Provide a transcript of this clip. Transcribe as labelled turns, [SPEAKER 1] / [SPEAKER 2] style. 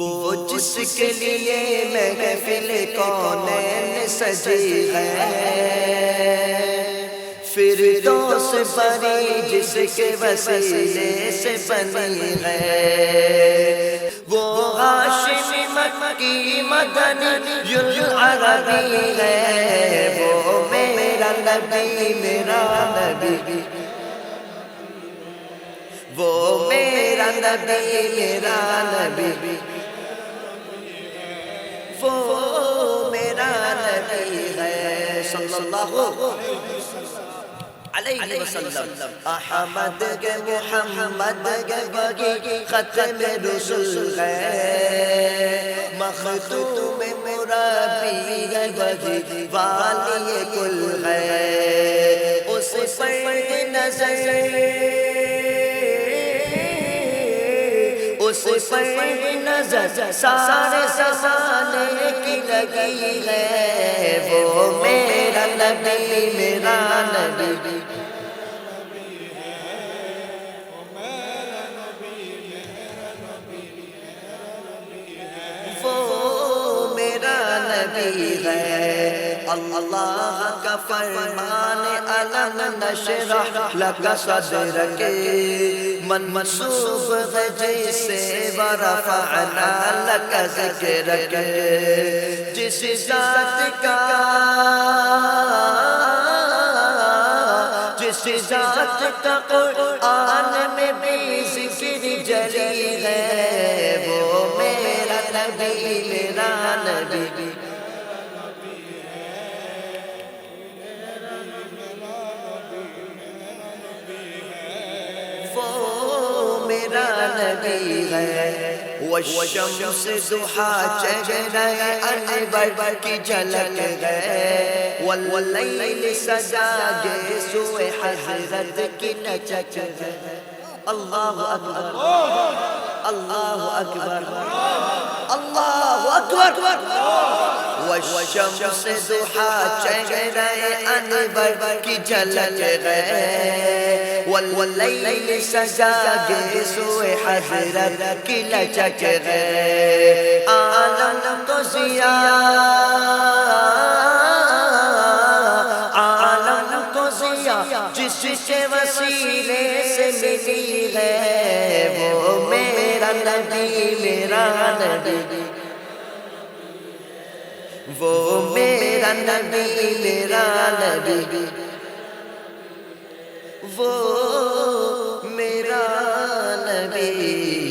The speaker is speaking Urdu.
[SPEAKER 1] وہ جس کے لیے محفل کونین سجی ہے۔ پھر دوست بری جس کے وسیلے سے بنی ہے۔ وہ ہاشمی مکی مدنی عربی ہے۔ وہ میرا نبی میرا نبی۔ وہ میرا نبی میرا نبی۔ صلی اللہ علیہ وسلم. احمد کے محمد کے بگی ختم رسول ہے مختوم مرابی کے بگی والی کل ہے اس پر نظر اس پر نظر سارے سسانے کی لگی ہے. نبی، میرا نبی۔ وہ میرا نبی ہے۔ اللہ کا فرمان علم نشرح لک صدرک۔ من منصوب ہے جیسے ورفعنا لک ذکرک۔ جس ذات کا ذات کا قرآن میں بھی ذکر جلی ہے۔ وہ میرا نبی میرا نبی۔ وہ میرا نبی ہے۔ والشمس ضحا چہرہ انور کی جھلک ہے۔ واللیل سجا گیسو حضرت حضرت حضرتك نجكذ اللہ اکبر اللہ اکبر اللہ اکبر والشمس ضحى چهرے انور کی جلل گئے واللیل سجا گے حضرت کی لچک گئے عالم تو زیاد عالم جس کے وسیلے سے ملی ہے، وہ میرا نبی میرا نبی۔ وہ میرا نبی میرا نبی۔ وہ میرا نبی۔